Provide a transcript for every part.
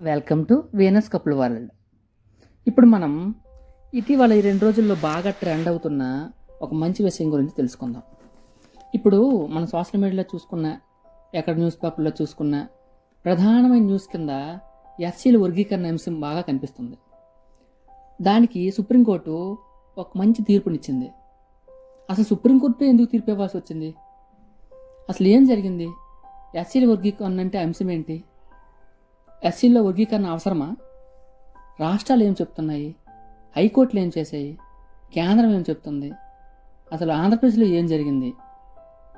Welcome to Venus couple world ఇప్పుడు మనం ఇటీవల ఈ రెండు రోజుల్లో బాగా ట్రెండ్ అవుతున్న ఒక మంచి విషయం గురించి తెలుసుకుందాం. ఇప్పుడు మనం సోషల్ మీడియాలో చూసుకున్న ఎక్కడ న్యూస్ పేపర్లో చూసుకున్న ప్రధానమైన న్యూస్ కింద ఎస్సీల వర్గీకరణ అంశం బాగా కనిపిస్తుంది. దానికి సుప్రీంకోర్టు ఒక మంచి తీర్పునిచ్చింది. అసలు సుప్రీంకోర్టు ఎందుకు తీర్పు ఇవ్వాల్సి వచ్చింది? అసలు ఏం జరిగింది? ఎస్సీల వర్గీకరణ అంటే అంశం ఏంటి? ఎస్సీల్లో వర్గీకరణ అవసరమా? రాష్ట్రాలు ఏం చెప్తున్నాయి? హైకోర్టులు ఏం చేశాయి? కేంద్రం ఏం చెప్తుంది? అసలు ఆంధ్రప్రదేశ్లో ఏం జరిగింది?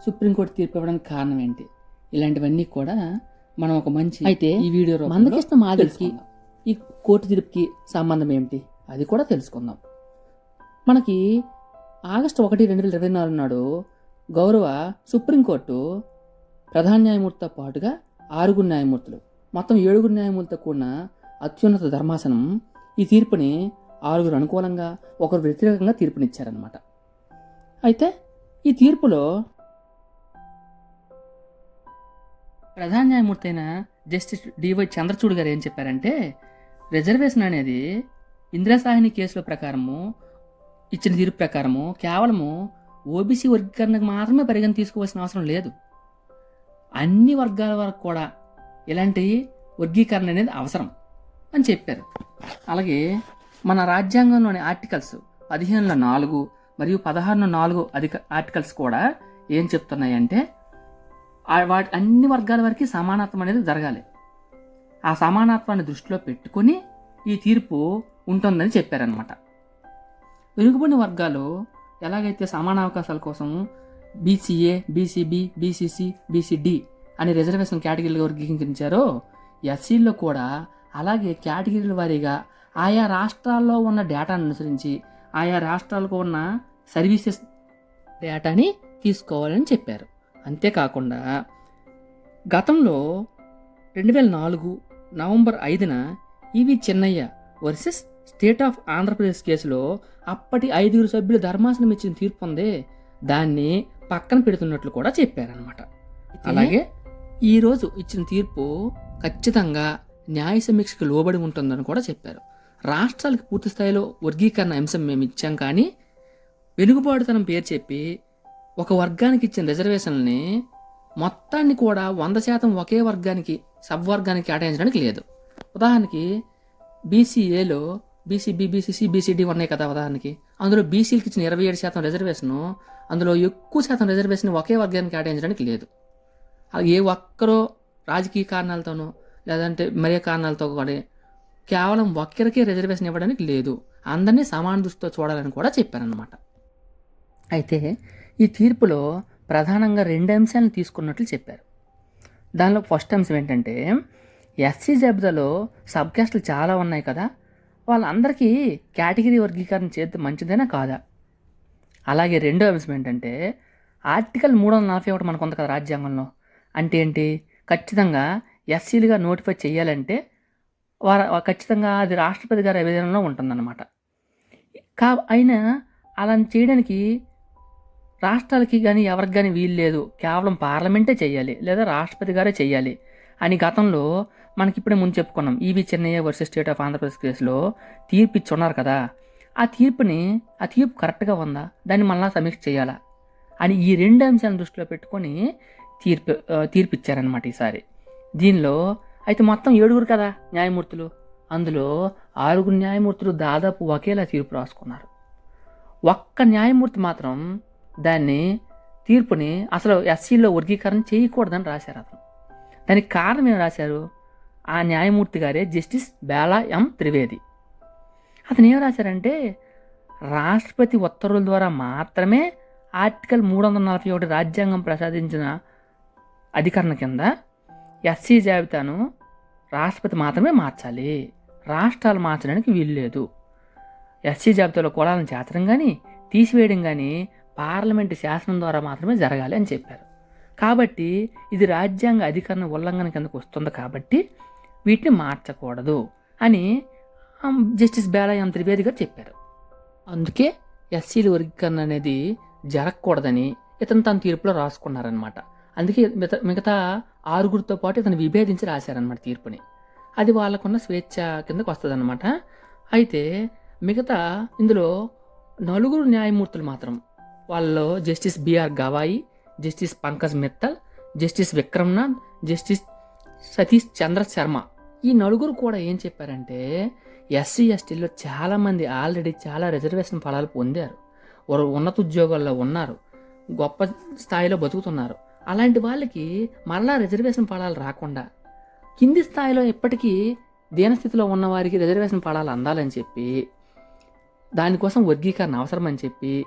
సుప్రీంకోర్టు తీర్పు ఇవ్వడానికి కారణం ఏంటి? ఇలాంటివన్నీ కూడా మనం ఒక మంచి అయితే ఈ వీడియో మందకృష్ణ మాదిరికి ఈ కోర్టు తీర్పుకి సంబంధం ఏమిటి? అది కూడా తెలుసుకుందాం. మనకి ఆగస్టు ఒకటి రెండు వేల ఇరవై నాలుగు నాడు గౌరవ సుప్రీంకోర్టు ప్రధాన న్యాయమూర్తితో పాటుగా ఆరుగురు న్యాయమూర్తులు మొత్తం ఏడుగురు న్యాయమూర్తితో కూడిన అత్యున్నత ధర్మాసనం ఈ తీర్పుని ఆరుగురు అనుకూలంగా ఒకరు వ్యతిరేకంగా తీర్పునిచ్చారనమాట అయితే ఈ తీర్పులో ప్రధాన న్యాయమూర్తి అయిన జస్టిస్ డివై చంద్రచూడ్ గారు ఏం చెప్పారంటే రిజర్వేషన్ అనేది ఇంద్రసాహిని కేసుల ప్రకారము ఇచ్చిన తీర్పు ప్రకారము కేవలము ఓబీసీ వర్గీకరణకు మాత్రమే పరిగణ తీసుకోవాల్సిన అవసరం లేదు. అన్ని వర్గాల వరకు కూడా ఇలాంటి వర్గీకరణ అనేది అవసరం అని చెప్పారు. అలాగే మన రాజ్యాంగంలోని ఆర్టికల్స్ పదిహేనులో నాలుగు మరియు పదహారులో నాలుగు అధిక ఆర్టికల్స్ కూడా ఏం చెప్తున్నాయంటే వాటి అన్ని వర్గాల వరకు సమానత్వం అనేది జరగాలి. ఆ సమానత్వాన్ని దృష్టిలో పెట్టుకొని ఈ తీర్పు ఉంటుందని చెప్పారనమాట వెనుకబడిన వర్గాలు ఎలాగైతే సమాన అవకాశాల కోసం బీసీఏ బీసీబీ బీసీసీ బీసీడి అనే రిజర్వేషన్ కేటగిరీలు వర్గీకరించారో ఎస్సీల్లో కూడా అలాగే కేటగిరీల వారీగా ఆయా రాష్ట్రాల్లో ఉన్న డేటాను అనుసరించి ఆయా రాష్ట్రాలకు ఉన్న సర్వీసెస్ డేటాని తీసుకోవాలని చెప్పారు. అంతేకాకుండా గతంలో రెండు వేల నాలుగు నవంబర్ ఐదున EV Chinnaiah versus state of Andhra Pradesh కేసులో అప్పటి ఐదుగురు సభ్యుల ధర్మాసనం ఇచ్చిన తీర్పు ఉంది దాన్ని పక్కన పెడుతున్నట్లు కూడా చెప్పారనమాట అలాగే ఈరోజు ఇచ్చిన తీర్పు ఖచ్చితంగా న్యాయ సమీక్షకు లోబడి ఉంటుందని కూడా చెప్పారు. రాష్ట్రాలకు పూర్తి స్థాయిలో వర్గీకరణ అంశం మేము ఇచ్చాం కానీ వెనుకబాటుతనం పేరు చెప్పి ఒక వర్గానికి ఇచ్చిన రిజర్వేషన్ని మొత్తాన్ని కూడా వంద శాతం ఒకే వర్గానికి సబ్ వర్గానికి కేటాయించడానికి లేదు. ఉదాహరణకి బీసీఏలో బీసీబీ బీసీసీ బీసీడీ ఉన్నాయి కదా ఉదాహరణకి. అందులో బీసీలకు ఇచ్చిన ఇరవై ఏడు శాతం రిజర్వేషను అందులో ఎక్కువ శాతం రిజర్వేషన్ ఒకే వర్గానికి కేటాయించడానికి లేదు. ఏ ఒక్కరో రాజకీయ కారణాలతోనో లేదంటే మరే కారణాలతో కూడా కేవలం ఒక్కరికే రిజర్వేషన్ ఇవ్వడానికి లేదు. అందరినీ సమాన దృష్టితో చూడాలని కూడా చెప్పారనమాట అయితే ఈ తీర్పులో ప్రధానంగా రెండు అంశాలను తీసుకున్నట్లు చెప్పారు. దానిలో ఫస్ట్ అంశం ఏంటంటే ఎస్సీ జాబితాలో సబ్ క్యాస్టులు చాలా ఉన్నాయి కదా వాళ్ళందరికీ కేటగిరీ వర్గీకరణ చేస్తే మంచిదేనా కాదా? అలాగే రెండో అంశం ఏంటంటే ఆర్టికల్ మూడు వందల నలభై ఒకటి మనకు ఉంది కదా రాజ్యాంగంలో. అంటే ఏంటి? ఖచ్చితంగా ఎస్సీలుగా నోటిఫై చేయాలంటే వారు ఖచ్చితంగా అది రాష్ట్రపతి గారి విధానంలో ఉంటుందన్నమాట. కా అయినా అలా చేయడానికి రాష్ట్రాలకి కానీ ఎవరికి కానీ వీలు లేదు. కేవలం పార్లమెంటే చేయాలి లేదా రాష్ట్రపతి గారే చేయాలి అని గతంలో మనకి ఇప్పుడే ముందు చెప్పుకున్నాం. EV Chinnaiah versus state of Andhra Pradesh కేసులో తీర్పు ఇచ్చి ఉన్నారు కదా. ఆ తీర్పుని ఆ తీర్పు కరెక్ట్గా ఉందా? దాన్ని మళ్ళా సమీక్ష చేయాలా? అని ఈ రెండు అంశాలను దృష్టిలో పెట్టుకొని తీర్పు తీర్పిచ్చారనమాట తీర్పు ఇచ్చారనమాట ఈసారి. దీనిలో అయితే మొత్తం ఏడుగురు కదా న్యాయమూర్తులు? అందులో ఆరుగురు న్యాయమూర్తులు దాదాపు ఒకేలా తీర్పు రాసుకున్నారు. ఒక్క న్యాయమూర్తి మాత్రం దాన్ని తీర్పుని అసలు ఎస్సీలో వర్గీకరణ చేయకూడదని రాశారు అతను. దానికి కారణం ఏం రాశారు? ఆ న్యాయమూర్తి గారే జస్టిస్ బేలా ఎం త్రివేది. అతను ఏం రాశారంటే రాష్ట్రపతి ఉత్తర్వుల ద్వారా మాత్రమే ఆర్టికల్ మూడు వందల నలభై ఒకటి రాజ్యాంగం ప్రసాదించిన అధికరణ కింద ఎస్సీ జాబితాను రాష్ట్రపతి మాత్రమే మార్చాలి. రాష్ట్రాలు మార్చడానికి వీలు లేదు. ఎస్సీ జాబితాలో కులాలను చేర్చడం కానీ తీసివేయడం కానీ పార్లమెంటు శాసనం ద్వారా మాత్రమే జరగాలి అని చెప్పారు. కాబట్టి ఇది రాజ్యాంగ అధికరణ ఉల్లంఘన కిందకు వస్తుంది కాబట్టి వీటిని మార్చకూడదు అని జస్టిస్ బేలాయం త్రివేది గారు చెప్పారు. అందుకే ఎస్సీల వర్గీకరణ అనేది జరగకూడదని ఇతను తన తీర్పులో రాసుకున్నారనమాట అందుకే మిగతా మిగతా ఆరుగురితో పాటు ఇతను విభేదించి రాశారనమాట తీర్పుని. అది వాళ్ళకున్న స్వేచ్ఛ కిందకు వస్తుందన్నమాట. అయితే మిగతా ఇందులో నలుగురు న్యాయమూర్తులు మాత్రం వాళ్ళలో justice B R Gavai justice Pankaj Mithal justice Vikram Nath justice Satish Chandra Sharma. ఈ నలుగురు కూడా ఏం చెప్పారంటే ఎస్సీ ఎస్టీలో చాలామంది ఆల్రెడీ చాలా రిజర్వేషన్ ఫలాలు పొందారు. వారు ఉన్నత ఉద్యోగాల్లో ఉన్నారు. గొప్ప స్థాయిలో బతుకుతున్నారు. అలాంటి వాళ్ళకి మరలా రిజర్వేషన్ ఫలాలు రాకుండా కింది స్థాయిలో ఇప్పటికీ దీనస్థితిలో ఉన్న వారికి రిజర్వేషన్ ఫలాలు అందాలని చెప్పి దానికోసం వర్గీకరణ అవసరమని చెప్పి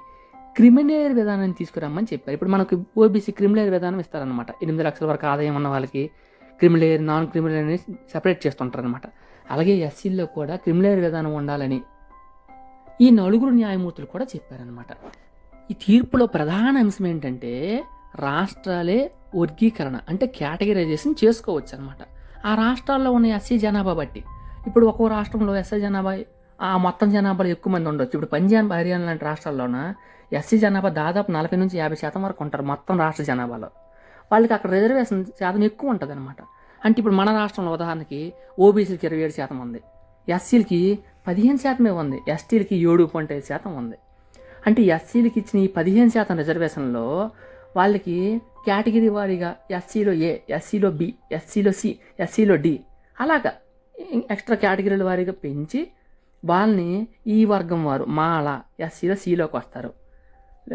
క్రిమినల్ విధానాన్ని తీసుకురమ్మని చెప్పారు. ఇప్పుడు మనకు ఓబీసీ క్రిమినల్ విధానం ఇస్తారనమాట ఎనిమిది లక్షల వరకు ఆదాయం ఉన్న వాళ్ళకి creamy layer non creamy layer అని సెపరేట్ చేస్తుంటారనమాట అలాగే ఎస్సీల్లో కూడా క్రిమిలేర్ విధానం ఉండాలని ఈ నలుగురు న్యాయమూర్తులు కూడా చెప్పారనమాట ఈ తీర్పులో ప్రధాన అంశం ఏంటంటే రాష్ట్రాలే వర్గీకరణ అంటే కేటగిరైజేషన్ చేసుకోవచ్చు అనమాట ఆ రాష్ట్రాల్లో ఉన్న ఎస్సీ జనాభా బట్టి ఇప్పుడు ఒక్కో రాష్ట్రంలో ఎస్సీ జనాభా ఆ మొత్తం జనాభాలో ఎక్కువ మంది ఉండొచ్చు. ఇప్పుడు పంజాబ్ హర్యానా లాంటి రాష్ట్రాల్లోన ఎస్సీ జనాభా దాదాపు నలభై నుంచి యాభై శాతం వరకు ఉంటారు మొత్తం రాష్ట్ర జనాభాలో. వాళ్ళకి అక్కడ రిజర్వేషన్ శాతం ఎక్కువ ఉంటుంది అనమాట అంటే ఇప్పుడు మన రాష్ట్రంలో ఉదాహరణకి ఓబీసీలకి ఇరవై ఏడు శాతం ఉంది. ఎస్సీలకి పదిహేను శాతమే ఉంది. ఎస్టీలకి ఏడు పాయింట్ ఐదు శాతం ఉంది. అంటే ఎస్సీలకి ఇచ్చిన ఈ పదిహేను శాతం రిజర్వేషన్లో వాళ్ళకి కేటగిరీ వారీగా ఎస్సీలో ఏ ఎస్సీలో బి ఎస్సీలో సి ఎస్సీలో డి అలాగా ఎక్స్ట్రా కేటగిరీల వారీగా పెంచి వాళ్ళని ఈ వర్గం వారు మాల ఎస్సీలో సిలోకి వస్తారు.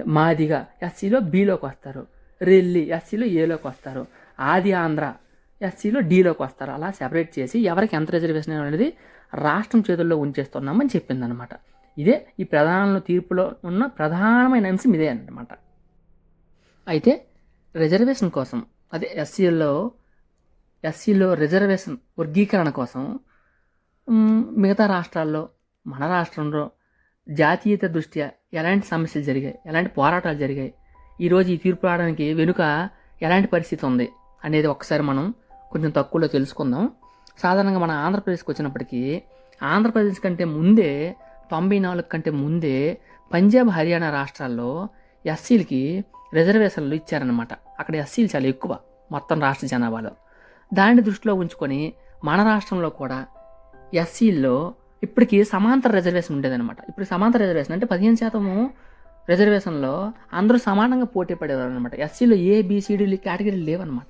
మాదిగా ఎస్సీలో బిలోకి వస్తారు. రెల్లి ఎస్సీలో ఏలోకి వస్తారు. ఆది ఆంధ్ర ఎస్సీలో డీలోకి వస్తారు. అలా సెపరేట్ చేసి ఎవరికి ఎంత రిజర్వేషన్ అనేది రాష్ట్రం చేతుల్లో ఉంచేస్తున్నామని చెప్పిందనమాట. ఇదే ఈ ప్రధాన తీర్పులో ఉన్న ప్రధానమైన అంశం ఇదే అనమాట అయితే రిజర్వేషన్ కోసం అదే ఎస్సీలో ఎస్సీలో రిజర్వేషన్ వర్గీకరణ కోసం మిగతా రాష్ట్రాల్లో మన రాష్ట్రంలో జాతీయత దృష్ట్యా ఎలాంటి సమస్యలు జరిగాయి ఎలాంటి పోరాటాలు జరిగాయి ఈరోజు ఈ తీర్పు రావడానికి వెనుక ఎలాంటి పరిస్థితి ఉంది అనేది ఒకసారి మనం కొంచెం తక్కువలో తెలుసుకుందాం. సాధారణంగా మన ఆంధ్రప్రదేశ్కి వచ్చినప్పటికీ ఆంధ్రప్రదేశ్ కంటే ముందే తొంభై నాలుగు కంటే ముందే పంజాబ్ హర్యానా రాష్ట్రాల్లో ఎస్సీలకి రిజర్వేషన్లు ఇచ్చారనమాట అక్కడ ఎస్సీలు చాలా ఎక్కువ మొత్తం రాష్ట్ర జనాభాలో. దాన్ని దృష్టిలో ఉంచుకొని మన రాష్ట్రంలో కూడా ఎస్సీల్లో ఇప్పటికి సమాంతర రిజర్వేషన్ ఉండేదన్నమాట. ఇప్పుడు సమాంతర రిజర్వేషన్ అంటే పదిహేను శాతము రిజర్వేషన్లో అందరూ సమానంగా పోటీ పడేవారు అనమాట ఎస్సీలో ఏ బీసీడీలు కేటగిరీలు లేవన్నమాట.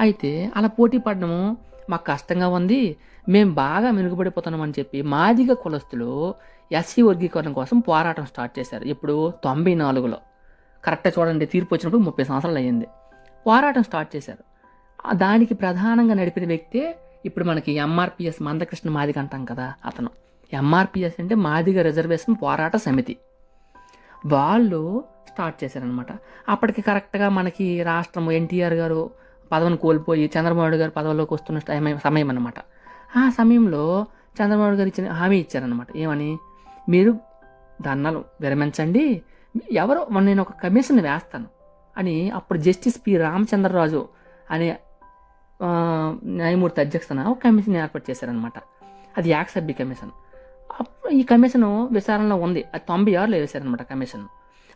అయితే అలా పోటీ పడడము మాకు కష్టంగా ఉంది మేము బాగా మెరుగుపడిపోతున్నామని చెప్పి మాదిగ కులస్తులు ఎస్సీ వర్గీకరణ కోసం పోరాటం స్టార్ట్ చేశారు. ఇప్పుడు తొంభై నాలుగులో. కరెక్ట్గా చూడండి తీర్పు వచ్చినప్పుడు ముప్పై సంవత్సరాలు అయ్యింది. పోరాటం స్టార్ట్ చేశారు. దానికి ప్రధానంగా నడిపిన వ్యక్తే ఇప్పుడు మనకి ఎంఆర్పిఎస్ మందకృష్ణ మాదిగ అంటాం కదా అతను. ఎంఆర్పిఎస్ అంటే మాదిగ రిజర్వేషన్ పోరాట సమితి. వాళ్ళు స్టార్ట్ చేశారనమాట అప్పటికి కరెక్ట్గా మనకి రాష్ట్రం ఎన్టీఆర్ గారు పదవిని కోల్పోయి చంద్రబాబు గారు పదవిలోకి వస్తున్న సమయం సమయం అనమాట ఆ సమయంలో చంద్రబాబు గారు ఇచ్చిన హామీ ఇచ్చారనమాట ఏమని? మీరు ధర్నాలు విరమించండి ఎవరో నేను ఒక కమిషన్ వేస్తాను అని అప్పుడు జస్టిస్ పి రామచంద్రరాజు అనే న్యాయమూర్తి అధ్యక్షతన ఒక కమిషన్ ఏర్పాటు చేశారనమాట అది యాక్సర్బి కమిషన్. అప్- ఈ కమిషన్ విచారణలో ఉంది. అది తొంభై ఆరులో వేశారనమాట కమిషన్.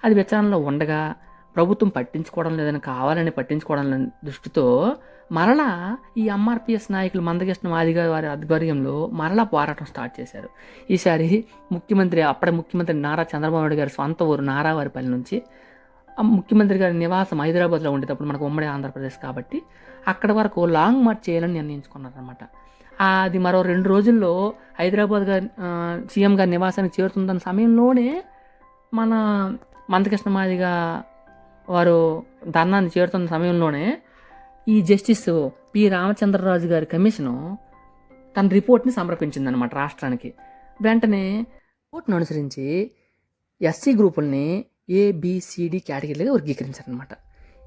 అది విచారణలో ఉండగా ప్రభుత్వం పట్టించుకోవడం లేదని కావాలని పట్టించుకోవడం లేని దృష్టితో మరలా ఈ ఎంఆర్పిఎస్ నాయకులు మందకృష్ణ మాదిగ వారి ఆధ్వర్యంలో మరలా పోరాటం స్టార్ట్ చేశారు. ఈసారి ముఖ్యమంత్రి అప్పటి ముఖ్యమంత్రి నారా చంద్రబాబు నాయుడు గారి సొంత ఊరు నారావారిపల్లి నుంచి ముఖ్యమంత్రి గారి నివాసం హైదరాబాద్లో ఉండేటప్పుడు మనకు ఉమ్మడి ఆంధ్రప్రదేశ్ కాబట్టి అక్కడ వరకు లాంగ్ మార్చ్ చేయాలని నిర్ణయించుకున్నారనమాట అది మరో రెండు రోజుల్లో హైదరాబాద్ గారి సీఎం గారి నివాసానికి చేరుతుందన్న సమయంలోనే మన మందకృష్ణ మాదిగ వారు ధర్నాన్ని చేరుతున్న సమయంలోనే ఈ జస్టిస్ పి. రామచంద్రరాజు గారి కమిషను తన రిపోర్ట్ని సమర్పించిందనమాట రాష్ట్రానికి. వెంటనే రిపోర్ట్ను అనుసరించి ఎస్సీ గ్రూపుల్ని ఏబిసిడి కేటగిరీలుగా వర్గీకరించారనమాట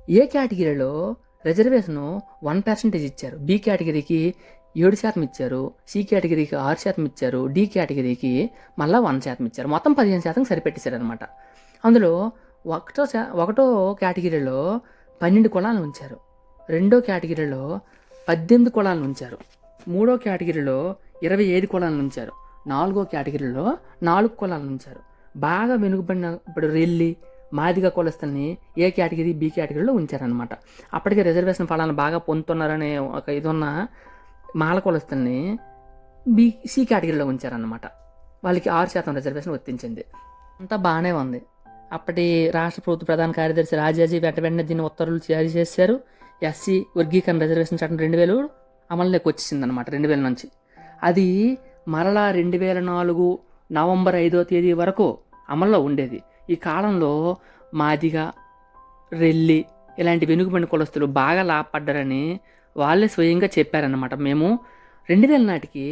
ఏ కేటగిరీలో రిజర్వేషన్ వన్ పర్సెంటేజ్ ఇచ్చారు? బి కేటగిరీకి ఏడు శాతం ఇచ్చారు సి కేటగిరీకి ఆరు శాతం ఇచ్చారు డి కేటగిరీకి మళ్ళీ వన్ శాతం ఇచ్చారు. మొత్తం పదిహేను శాతం సరిపెట్టేశారనమాట అందులో ఒకటో శా ఒకటో కేటగిరీలో పన్నెండు కులాలను ఉంచారు. రెండో కేటగిరీలో పద్దెనిమిది కులాలను ఉంచారు. మూడో కేటగిరీలో ఇరవై ఐదు కులాలను ఉంచారు. నాలుగో కేటగిరీలో నాలుగు కులాలను ఉంచారు. బాగా వెనుకబడిన ఇప్పుడు రెల్లి మాదిగ కులస్తుల్ని ఏ కేటగిరీ బి కేటగిరీలో ఉంచారనమాట అప్పటికే రిజర్వేషన్ ఫలాన్ని బాగా పొందుతున్నారనే ఒక ఇది ఉన్న మాల కులస్తుల్ని బి సి కేటగిరీలో ఉంచారనమాట వాళ్ళకి ఆరు శాతం రిజర్వేషన్ వర్తించింది అంతా బాగానే ఉంది. అప్పటి రాష్ట్ర ప్రభుత్వ ప్రధాన కార్యదర్శి రాజాజీ వెంట వెంటనే దీన్ని ఉత్తర్వులు జారీ చేశారు. ఎస్సీ వర్గీకరణ రిజర్వేషన్ చట్టం రెండు వేలు అమల్లోకి వచ్చేసింది అనమాట రెండు వేల నుంచి. అది మరలా రెండు వేల నాలుగు నవంబర్ ఐదో తేదీ వరకు అమల్లో ఉండేది. ఈ కాలంలో మాదిగా రెల్లి ఇలాంటి వెనుకబడిన కులస్తులు బాగా లాభపడ్డారని వాళ్ళే స్వయంగా చెప్పారనమాట మేము రెండు వేల నాటికి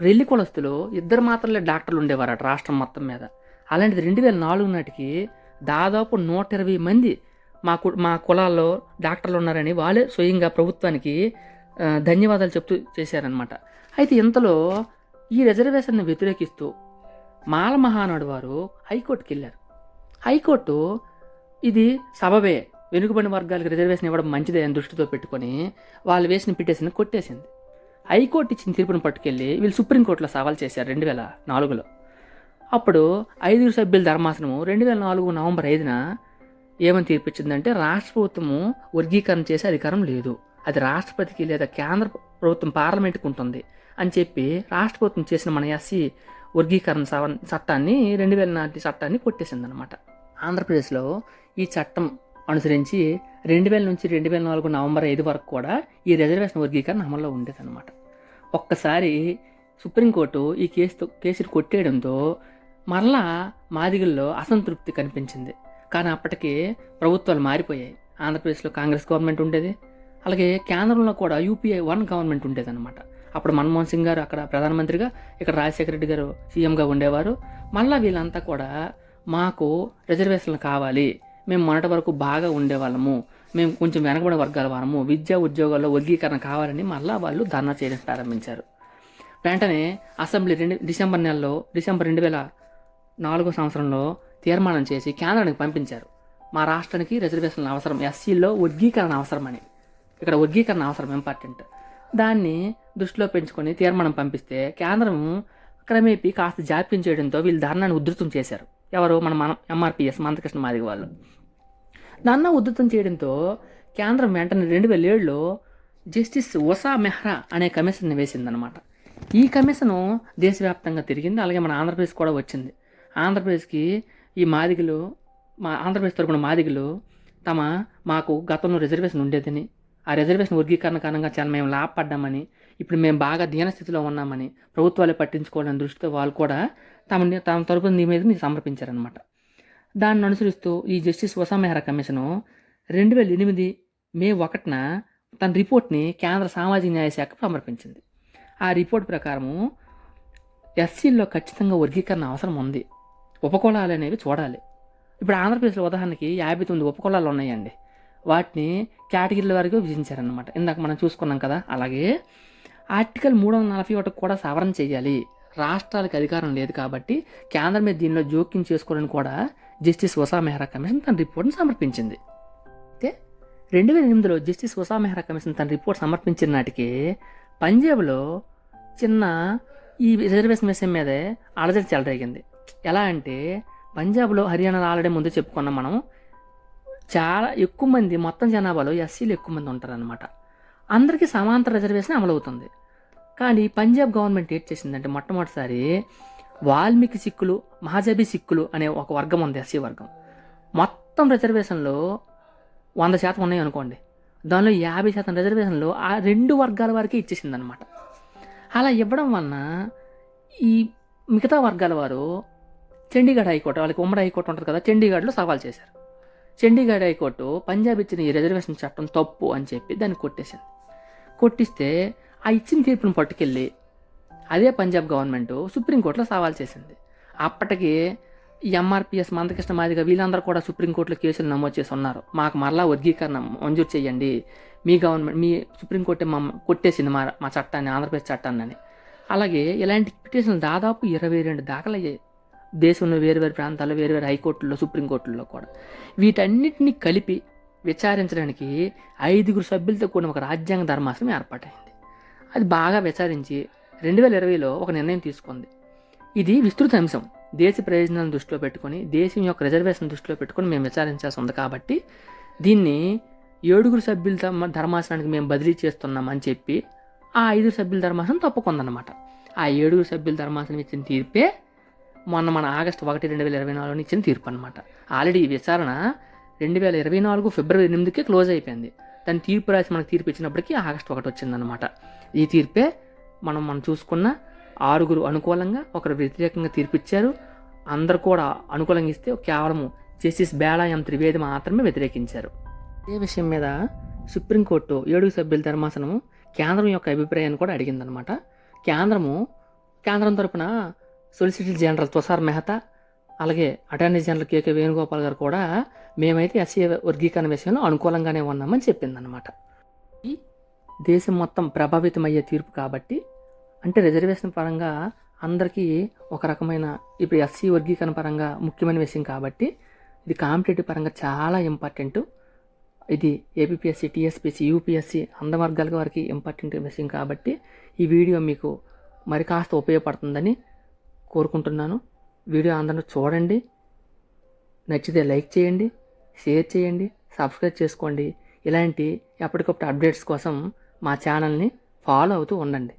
రెల్లి కులస్తులు ఇద్దరు మాత్రమే డాక్టర్లు ఉండేవారట రాష్ట్రం మొత్తం మీద. అలాంటిది రెండు వేల నాలుగు నాటికి దాదాపు నూట ఇరవై మంది మా కు మా కులాల్లో డాక్టర్లు ఉన్నారని వాళ్ళే స్వయంగా ప్రభుత్వానికి ధన్యవాదాలు చెప్తూ చేశారనమాట అయితే ఇంతలో ఈ రిజర్వేషన్ని వ్యతిరేకిస్తూ మాల మహానాడు వారు హైకోర్టుకి వెళ్ళారు. హైకోర్టు ఇది సబబే వెనుకబడిన వర్గాలకు రిజర్వేషన్ ఇవ్వడం మంచిదే అని దృష్టితో పెట్టుకొని వాళ్ళు వేసిన పిటిషన్ కొట్టేసింది. హైకోర్టు ఇచ్చిన తీర్పును పట్టుకెళ్ళి వీళ్ళు సుప్రీంకోర్టులో సవాల్ చేశారు రెండు వేల నాలుగులో. అప్పుడు ఐదుగురు సభ్యుల ధర్మాసనము రెండు వేల నాలుగు నవంబర్ ఐదున ఏమని తీర్పిచ్చిందంటే రాష్ట్ర ప్రభుత్వము వర్గీకరణ చేసే అధికారం లేదు. అది రాష్ట్రపతికి లేదా కేంద్ర ప్రభుత్వం పార్లమెంట్కి ఉంటుంది అని చెప్పి రాష్ట్ర ప్రభుత్వం చేసిన మన ఎస్సీ వర్గీకరణ సవ- చట్టాన్ని రెండు వేల నాటి చట్టాన్ని కొట్టేసింది అనమాట ఆంధ్రప్రదేశ్లో ఈ చట్టం అనుసరించి రెండు వేల నుంచి రెండు వేల నాలుగు నవంబర్ ఐదు వరకు కూడా ఈ రిజర్వేషన్ వర్గీకరణ అమల్లో ఉండేదన్నమాట. ఒక్కసారి సుప్రీంకోర్టు ఈ కేసుతో కేసులు కొట్టేయడంతో మరలా మాదిగల్లో అసంతృప్తి కనిపించింది. కానీ అప్పటికి ప్రభుత్వాలు మారిపోయాయి. ఆంధ్రప్రదేశ్లో కాంగ్రెస్ గవర్నమెంట్ ఉండేది. అలాగే కేంద్రంలో కూడా యూపీఐ వన్ గవర్నమెంట్ ఉండేదన్నమాట. అప్పుడు మన్మోహన్ సింగ్ గారు అక్కడ ప్రధానమంత్రిగా ఇక్కడ రాజశేఖర రెడ్డి గారు సీఎంగా ఉండేవారు. మళ్ళీ వీళ్ళంతా కూడా మాకు రిజర్వేషన్లు కావాలి. మేము మొన్నటి వరకు బాగా ఉండేవాళ్ళము. మేము కొంచెం వెనకబడిన వర్గాల వారము. విద్యా ఉద్యోగాల్లో వర్గీకరణ కావాలని మళ్ళీ వాళ్ళు ధర్నా చేయడం ప్రారంభించారు. వెంటనే అసెంబ్లీ రెండు డిసెంబర్ నెలలో డిసెంబర్ రెండు వేల నాలుగో సంవత్సరంలో తీర్మానం చేసి కేంద్రానికి పంపించారు. మా రాష్ట్రానికి రిజర్వేషన్లు అవసరం ఎస్సీలో వర్గీకరణ అవసరమని. ఇక్కడ వర్గీకరణ అవసరం ఇంపార్టెంట్ దాన్ని దృష్టిలో పెంచుకొని తీర్మానం పంపిస్తే కేంద్రం క్రమేపీ కాస్త జాప్యం చేయడంతో వీళ్ళు ధర్నాన్ని ఉధృతం చేశారు. ఎవరు మన మన ఎంఆర్పిఎస్ మందకృష్ణ మాదిగ వాళ్ళు. ధర్నా ఉధృతం చేయడంతో కేంద్రం వెంటనే రెండు వేల ఏడులో జస్టిస్ ఉషా మెహ్రా అనే కమిషన్ని వేసిందనమాట ఈ కమిషను దేశవ్యాప్తంగా తిరిగింది అలాగే మన ఆంధ్రప్రదేశ్ కూడా వచ్చింది. ఆంధ్రప్రదేశ్కి ఈ మాదిగలు మా ఆంధ్రప్రదేశ్ తరపున మాదిగలు తమ మాకు గతంలో రిజర్వేషన్ ఉండేదని ఆ రిజర్వేషన్ వర్గీకరణ కారణంగా చాలా మేము లాభపడ్డామని ఇప్పుడు మేము బాగా దీనస్థితిలో ఉన్నామని ప్రభుత్వాలు పట్టించుకోవాలని దృష్టితో వాళ్ళు కూడా తమ తమ తరపున నివేదికని సమర్పించారనమాట దాన్ని అనుసరిస్తూ ఈ జస్టిస్ ఉషా కమిషను రెండు వేల ఎనిమిది మే ఒకటిన తన రిపోర్ట్ని కేంద్ర సామాజిక న్యాయ శాఖకు సమర్పించింది. ఆ రిపోర్ట్ ప్రకారము ఎస్సీల్లో ఖచ్చితంగా వర్గీకరణ అవసరం ఉంది. ఉపకులాలు అనేవి చూడాలి. ఇప్పుడు ఆంధ్రప్రదేశ్లో ఉదాహరణకి యాభై తొమ్మిది ఉపకులాలు ఉన్నాయండి. వాటిని కేటగిరీల వరకు విభజించారనమాట ఇందాక మనం చూసుకున్నాం కదా అలాగే ఆర్టికల్ మూడు వందల నలభై ఒకటి కూడా సవరణ చేయాలి. రాష్ట్రాలకు అధికారం లేదు కాబట్టి కేంద్రం మీద దీనిలో జోక్యం చేసుకోవాలని కూడా జస్టిస్ ఉషా మెహ్రా కమిషన్ తన రిపోర్ట్ను సమర్పించింది. అయితే రెండు వేల ఎనిమిదిలో జస్టిస్ ఉషా మెహ్రా కమిషన్ తన రిపోర్ట్ సమర్పించిన నాటికి పంజాబ్లో చిన్న ఈ రిజర్వేషన్ విషయం మీదే అలజడి చెలరేగింది. ఎలా అంటే పంజాబ్లో హర్యానాలో ఆల్రెడీ ముందు చెప్పుకున్నాం మనం. చాలా ఎక్కువ మంది మొత్తం జనాభాలో ఎస్సీలు ఎక్కువ మంది ఉంటారనమాట అందరికీ సమాంతర రిజర్వేషన్ అమలవుతుంది. కానీ పంజాబ్ గవర్నమెంట్ ఏం చేసిందంటే మొట్టమొదటిసారి వాల్మీకి సిక్కులు మహాజబీ సిక్కులు అనే ఒక వర్గం ఉంది ఎస్సీ వర్గం. మొత్తం రిజర్వేషన్లో వంద శాతం ఉన్నాయి అనుకోండి. దానిలో యాభై శాతం రిజర్వేషన్లో ఆ రెండు వర్గాల వారికి ఇచ్చేసింది అనమాట అలా ఇవ్వడం వలన ఈ మిగతా వర్గాల వారు చండీగఢ్ హైకోర్టు వాళ్ళకి ఉమ్మడి హైకోర్టు ఉంటుంది కదా చండీగఢ్లో సవాల్ చేశారు. చండీగఢ్ హైకోర్టు పంజాబ్ ఇచ్చిన ఈ రిజర్వేషన్ చట్టం తప్పు అని చెప్పి దాన్ని కొట్టేసింది. కొట్టిస్తే ఆ ఇచ్చిన తీర్పును పట్టుకెళ్ళి అదే పంజాబ్ గవర్నమెంట్ సుప్రీంకోర్టులో సవాల్ చేసింది. అప్పటికి ఎంఆర్పిఎస్ మందకృష్ణ మాదిగా వీళ్ళందరూ కూడా సుప్రీంకోర్టులో కేసులు నమోదు చేసి ఉన్నారు. మాకు మరలా వర్గీకరణ మంజూరు చేయండి. మీ గవర్నమెంట్ మీ సుప్రీంకోర్టు మా కొట్టేసింది మా మా చట్టాన్ని ఆంధ్రప్రదేశ్ చట్టాన్ని అని. అలాగే ఇలాంటి పిటిషన్లు దాదాపు ఇరవై రెండు దాఖలయ్యాయి. దేశంలో వేరువేరు వేరు ప్రాంతాల్లో వేరువేరు హైకోర్టుల్లో సుప్రీంకోర్టుల్లో కూడా. వీటన్నిటిని కలిపి విచారించడానికి ఐదుగురు సభ్యులతో కూడిన ఒక రాజ్యాంగ ధర్మాసనం ఏర్పాటైంది. అది బాగా విచారించి రెండు వేల ఇరవైలో ఒక నిర్ణయం తీసుకుంది. ఇది విస్తృత అంశం. దేశ ప్రయోజనాలను దృష్టిలో పెట్టుకొని దేశం యొక్క రిజర్వేషన్ దృష్టిలో పెట్టుకొని మేము విచారించాల్సి ఉంది కాబట్టి దీన్ని ఏడుగురు సభ్యుల ధర్మాసనానికి మేము బదిలీ చేస్తున్నామని చెప్పి ఆ ఐదుగురు సభ్యుల ధర్మాసనం తప్పుకుందన్నమాట. ఆ ఏడుగురు సభ్యుల ధర్మాసనం ఇచ్చిన తీర్పే మొన్న మన ఆగస్టు ఒకటి రెండు వేల ఇరవై నాలుగున ఇచ్చిన తీర్పు అనమాట ఆల్రెడీ ఈ విచారణ రెండు వేల ఇరవై నాలుగు ఫిబ్రవరి ఎనిమిదికే క్లోజ్ అయిపోయింది. దాని తీర్పు రాసి మనకు తీర్పు ఇచ్చినప్పటికీ ఆగస్టు ఒకటి వచ్చిందనమాట ఈ తీర్పే మనం మనం చూసుకున్న ఆరుగురు అనుకూలంగా ఒకరు వ్యతిరేకంగా తీర్పు ఇచ్చారు. అందరు కూడా అనుకూలంగా ఇస్తే కేవలం జస్టిస్ బేలా ఎం త్రివేది మాత్రమే వ్యతిరేకించారు. ఇదే విషయం మీద సుప్రీంకోర్టు ఏడుగు సభ్యుల ధర్మాసనం కేంద్రం యొక్క అభిప్రాయాన్ని కూడా అడిగిందనమాట కేంద్రము కేంద్రం తరపున సొలిసిటర్ జనరల్ తుషార్ మెహతా అలాగే అటార్నీ జనరల్ కేకే వేణుగోపాల్ గారు కూడా మేమైతే ఎస్సీ వర్గీకరణ విషయంలో అనుకూలంగానే ఉన్నామని చెప్పిందనమాట ఈ దేశం మొత్తం ప్రభావితమయ్యే తీర్పు కాబట్టి అంటే రిజర్వేషన్ పరంగా అందరికీ ఒక రకమైన ఇప్పుడు ఎస్సీ వర్గీకరణ పరంగా ముఖ్యమైన విషయం కాబట్టి ఇది కాంపిటేటివ్ పరంగా చాలా ఇంపార్టెంట్. ఇది ఏపీఎస్సి టీఎస్పీఎస్సి యూపీఎస్సి అందవర్గాల వారికి ఇంపార్టెంట్ విషయం కాబట్టి ఈ వీడియో మీకు మరి కాస్త ఉపయోగపడుతుందని కోరుకుంటున్నాను. వీడియో అందరూ చూడండి. నచ్చితే లైక్ చేయండి షేర్ చేయండి సబ్స్క్రైబ్ చేసుకోండి. ఇలాంటి ఎప్పటికప్పుడు అప్డేట్స్ కోసం మా ఛానల్ని ఫాలో అవుతూ ఉండండి.